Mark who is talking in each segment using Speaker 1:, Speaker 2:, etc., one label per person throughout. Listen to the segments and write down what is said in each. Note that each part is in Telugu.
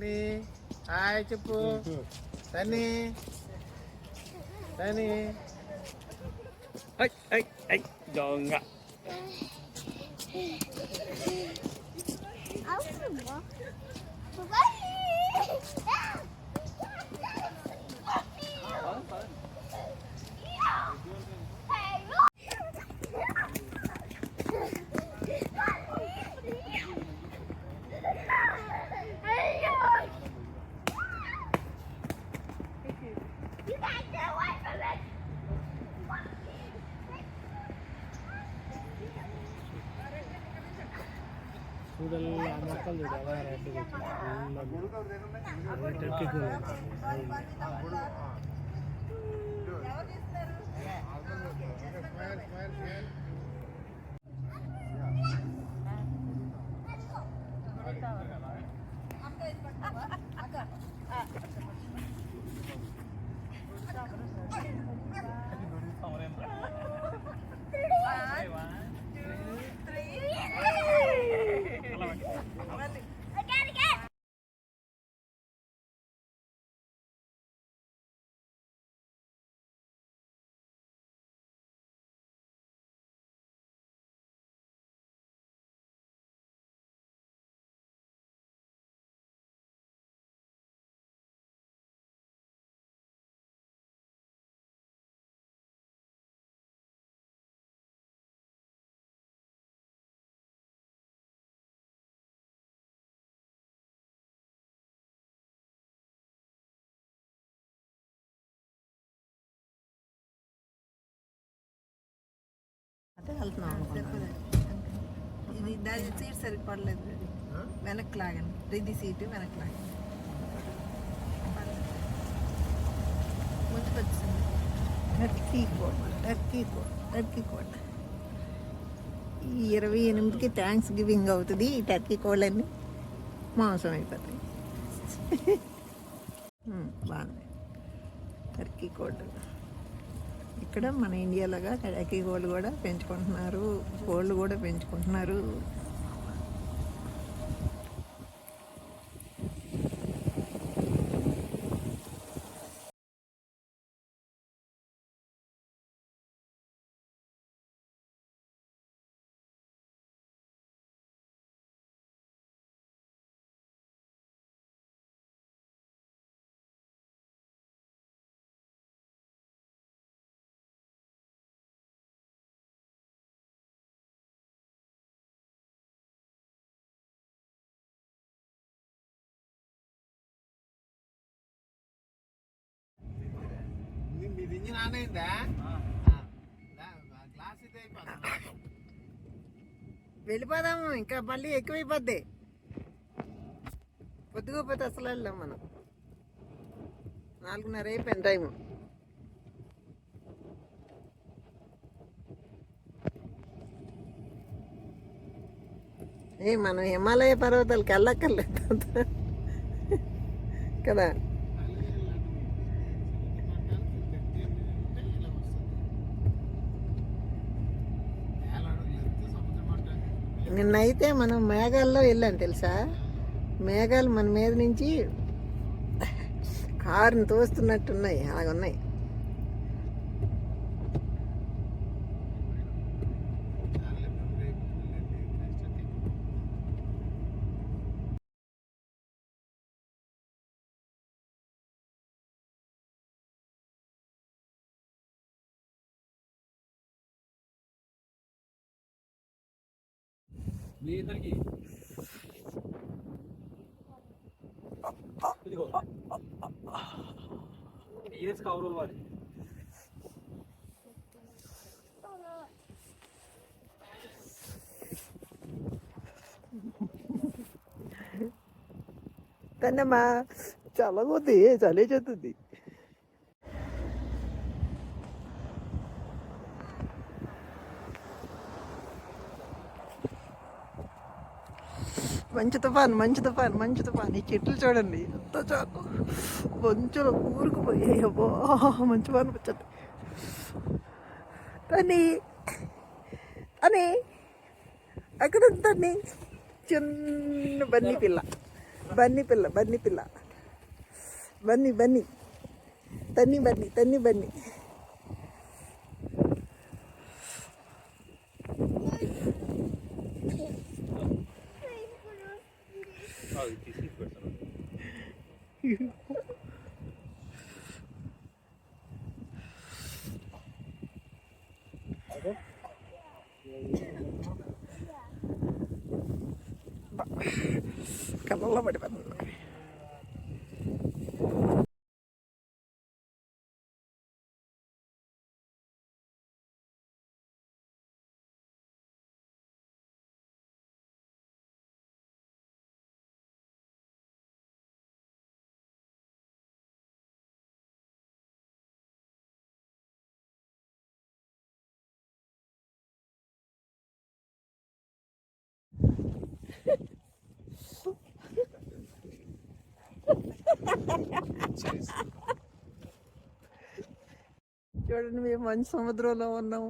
Speaker 1: సన్నీ హాయ్ చెప్పు సన్నీ సన్నీ
Speaker 2: దొంగ
Speaker 1: చూడాలి ఆ మొక్కలు చూడు ఎలా రెడ్డి టర్కీ
Speaker 3: వెళ్తున్నాం ఇది దాని సీట్ సరిపడలేదు. వెనక్కి లాగండి ఇది సీటు వెనక్కి లాగండి ముందుకు వచ్చింది టర్కీ కోట టర్కీ కోట టర్కీ కోట్ ఈ ఇరవై ఎనిమిదికి థ్యాంక్స్ గివింగ్ అవుతుంది ఈ టర్కీ కోళ్ళన్నీ మాంసం అయిపోతాయి. బాగుంది. టర్కీ కోళ్ళు ఇక్కడ మన ఇండియాలాగా టర్కీ గోల్డ్ కూడా పెంచుకుంటున్నారు గోల్డ్ కూడా పెంచుకుంటున్నారు.
Speaker 1: ఇంజిన్ ఆన్ అయిందా? గ్లాస్ ఇది అయిపోతుంది
Speaker 3: వెళ్ళిపోదాము ఇంకా మళ్ళీ ఎక్కువైపోద్ది. పొద్దుగోపోతే అసలు వెళ్ళాం మనం. నాలుగున్నర అయిపోయింది టైము. ఏ మనం హిమాలయ పర్వతాలకు వెళ్ళక్కర్లేదు. కదా? నిన్నైతే మనం మేఘాల్లో వెళ్ళాం తెలుసా? మేఘాలు మన మీద నుంచి కారుని తోస్తున్నట్టున్నాయి. అలాగున్నాయి.
Speaker 2: ये इधर की। ये इसका और
Speaker 3: वाली। त्यांना मा चालत होती चले चालायच्यात होती మంచి తుఫాన్ మంచి తుఫాన్ మంచి తుఫాన్. ఈ చెట్లు చూడండి ఎంత చాకు. మంచులు ఊరుకుపోయాయి అబ్బో మంచి తుఫాన్ వచ్చేది అని అని అక్కడ ఉంది చిన్న బన్నీ పిల్ల బన్నీ పిల్ల బన్నీ పిల్ల. బన్నీ బన్నీ. తన్ని బన్నీ తన్ని బన్నీ. കള്ളുള്ള പഠിപ്പ് చూడండి మేము మంచి సముద్రంలో ఉన్నాము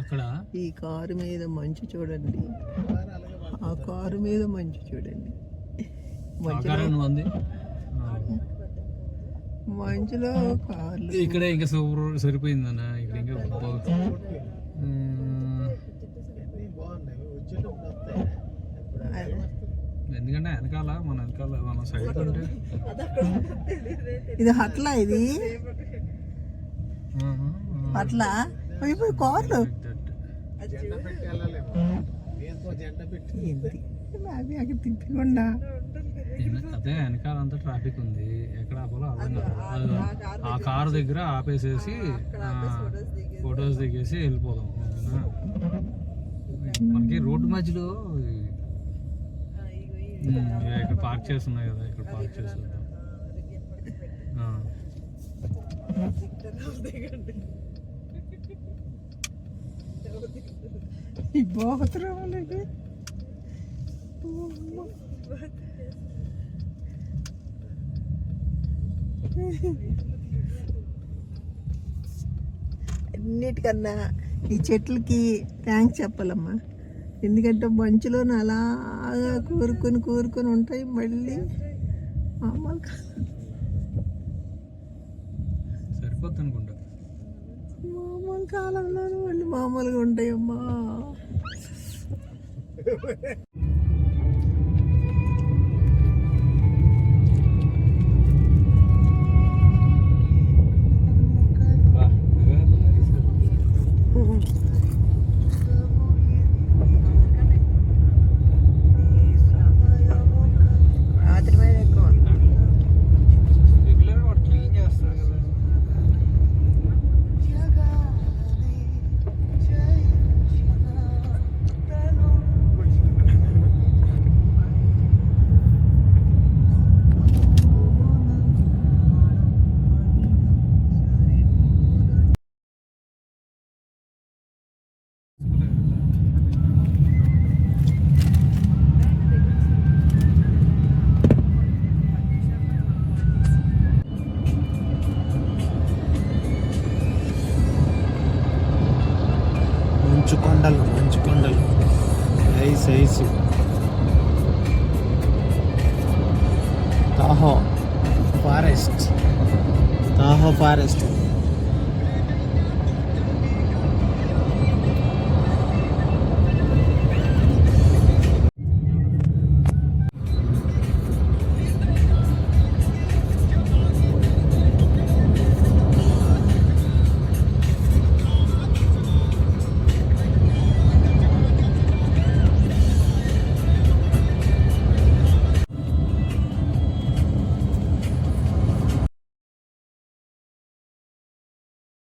Speaker 2: అక్కడ?
Speaker 3: ఈ కారు మీద మంచు చూడండి. ఆ కారు మీద మంచు చూడండి. మంచులో
Speaker 2: ఉంది?
Speaker 3: మంచులో కార్లు.
Speaker 2: ఇక్కడ ఇంకా సూపర్ సరిపోయిందన్న ఇక్కడ ఇంకా ఎందుకంటే వెనకాల మన వెనకాల మన సైడ్ ఉంటే?
Speaker 3: ఇది హట్లా ఇది? హట్లా? అయిపోయి కార్లు. అవి అక్కడ తిప్పకుండా.
Speaker 2: అదే వెనకాల అంతా ట్రాఫిక్ ఉంది. ఎక్కడ ఆపాలో అర్థం కాదు. ఆ కారు దగ్గర ఆపేసేసి ఫొటోస్ దిగేసి. వెళ్ళిపోదాం. ఓకేనా? మనకి రోడ్డు మధ్యలో ఇక్కడ పార్క్ చేస్తున్నాయి కదా ఇక్కడ పార్క్ ఆ.
Speaker 3: ఈ బాతురా అన్నిటికన్నా ఈ చెట్లకి థ్యాంక్స్ చెప్పాలమ్మా. ఎందుకంటే మంచులో అలాగా కూరుకొని కూరుకొని ఉంటాయి మళ్ళీ. మామూలు
Speaker 2: సరిపోతుంది అనుకుంటా
Speaker 3: మామూలు కాలంలో మళ్ళీ మామూలుగా ఉంటాయమ్మా.
Speaker 1: isso, é isso. Tahoe Forest. Tahoe Forest.